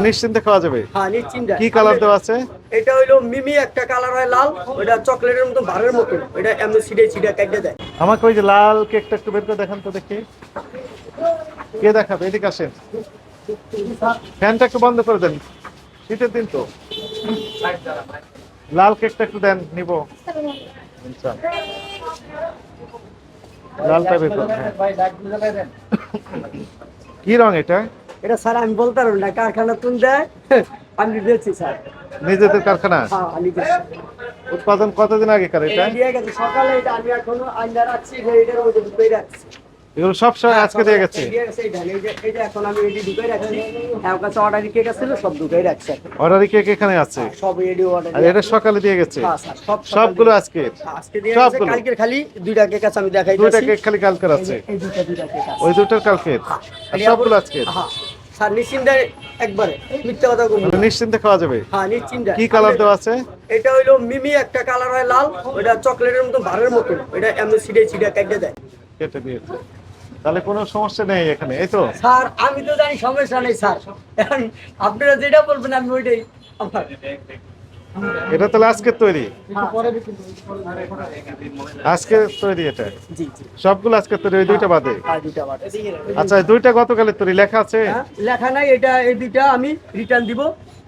নিশ্চিন্তে খাওয়া যাবে? হ্যাঁ নিশ্চিন্তা। কি কালার দেওয়া আছে? এটা হইল মিমি একটা কালার হয় লাল ওটা চকলেটের মতো বারের মতো এটা এমনি সিডে সিডে কেটে দেয়। আমাকে ওই যে লাল কেকটা একটু বের করে দেখান তো দেখি। কে দেখাবে? এদিকে আসেন। ফ্যানটা একটু বন্ধ করে দেন। শীতের দিন তো। লাল কেকটা একটু দেন নিব। আচ্ছা। লালটা বের করুন হ্যাঁ। কি রং এটা? এটা স্যার আমি বলতে পারব না। কারখানা তুন দেয়। আমি দিয়েছি স্যার। নিজেদের কারখানা? হ্যাঁ উৎপাদন কতদিন আগেকার এটা? সকালে এটা আমি এখনও আন্ডার রাখছি এটার মধ্যে ঢুকাই রাখছি এগুলো সব সময় আজকে দিয়ে গেছে? এটা এখন আমি রাখছি। হ্যাঁ কাছে অর্ডার কেক ছিল সব ঢুকাই রাখছি। অর্ডারি কেক এখানে আছে? সব রেডি অর্ডার আর এটা সকালে দিয়ে গেছে? হ্যাঁ সব সবগুলো আজকে? আজকে দিয়ে গেছে। কালকের খালি দুইটা কেক আছে আমি দেখাই দুইটা কেক খালি কালকের আছে? এই দুইটা দুইটা কেক আছে। ওই কালকের? সবগুলো আজকে হ্যাঁ। স্যার নিশ্চিন্তে একবারে মিথ্যা কথা বলব না। নিশ্চিন্তে খাওয়া যাবে? হ্যাঁ নিশ্চিন্তে। কি কালার দেওয়া আছে? এটা হইল মিমি একটা কালার হয় লাল ওটা চকলেটের মতো ভারের মতো। এটা এমনি কেটে দেয়। কেটে দিয়েছে তাহলে কোনো সমস্যা নেই এখানে এই তো? স্যার আমি তো জানি সমস্যা নেই স্যার। এখন আপনারা যেটা বলবেন আমি ওইটাই আমার। এটা তাহলে আজকের তৈরি? আজকে তৈরি এটা? সবগুলো আজকে তৈরি ওই দুইটা বাদে? আচ্ছা দুইটা গতকালের তৈরি লেখা আছে? হ্যাঁ, লেখা নাই এটা এই দুইটা আমি রিটার্ন দিব।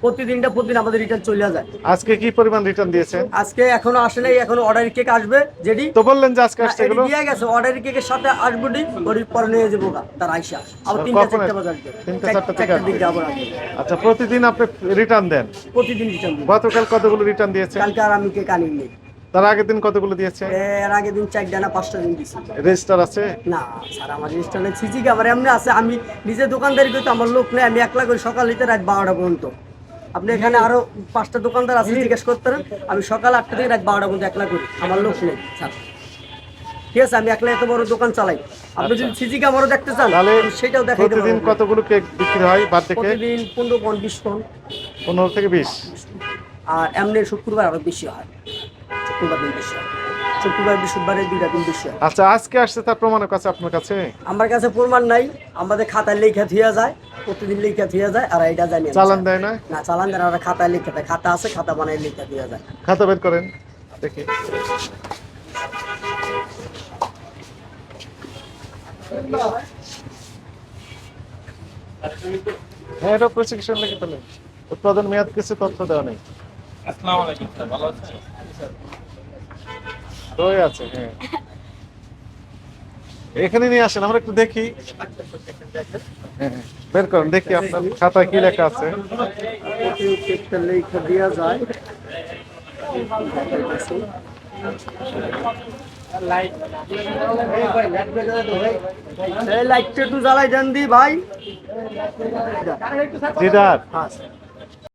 প্রতিদিনটা প্রতিদিন আমাদের রিটার্ন চলে যায়। আজকে কি পরিমাণ রিটার্ন দিয়েছে আজকে এখনও আসে নাই এখনও অর্ডার কেক আসবে যেটি তো বললেন যে আজকে আসছে এগুলো। দিয়ে গেছে অর্ডার কেকের সাথে আসব নি ওর পরে নিয়ে যাব তার আইসা। আবার তিনটা চারটা আসবে? বাজে আসবে তিনটা চারটা থেকে দিকে। যাব আচ্ছা প্রতিদিন আপনি রিটার্ন দেন? প্রতিদিন রিটার্ন গতকাল কতগুলো রিটার্ন দিয়েছে কালকে আর আমি কেক আনিনি। তার আগের দিন কতগুলো দিয়েছে এর আগের দিন চার না পাঁচটা দিন দিছি। রেজিস্টার আছে? না স্যার আমার রেস্টুরেন্টে সিসি ক্যামেরা এমনি আছে আমি নিজে দোকানদারি করতে আমার লোক নেই আমি একলা করি সকাল হইতে রাত বারোটা পর্যন্ত। আপনি এখানে আরও পাঁচটা দোকানদার আছে জিজ্ঞেস করতে পারেন। আমি সকাল আটটা থেকে রাত বারোটা পর্যন্ত একলা করি আমার লোক নেই স্যার। ঠিক আছে আমি একলা এত বড় দোকান চালাই। আপনি যদি সিজি ক্যামেরা দেখতে চান তাহলে সেটাও দেখাই দেবো প্রতিদিন কতগুলো কেক বিক্রি হয় বাদ থেকে? প্রতিদিন পনেরো পন বিশ পন। পনেরো থেকে বিশ? আর এমনি শুক্রবার আরও বেশি হয়। শুক্রবার দিন বেশি হয়। শুক্রবার বৃহস্পতিবারের দুইটা দিন বেশি। আচ্ছা আজকে আসছে তার প্রমাণের কাছে আপনার কাছে? আমার কাছে প্রমাণ নাই আমাদের খাতায় লেখা থিয়া যায় প্রতিদিন লেখা থিয়া যায় আর এটা জানি চালান দেয় না? না চালান দেন আর খাতায় লেখা দেয়। খাতা আছে খাতা বানায় লেখা দিয়া যায়। খাতা বের করেন দেখি। হ্যাঁ এটা প্রসিকিউশন ফেলেন উৎপাদন মেয়াদ কিছু তথ্য দেওয়া নেই। আসসালামু আলাইকুম স্যার ভালো আছেন? দই আছে হ্যাঁ। এখানে নিয়ে আসেন আমরা একটু দেখি। হ্যাঁ, বের করুন দেখি আপনার খাতায় কি লেখা আছে। লেখা দিয়া যায় লাইটটা একটু জ্বালাই দেন দি ভাই। দিদার হ্যাঁ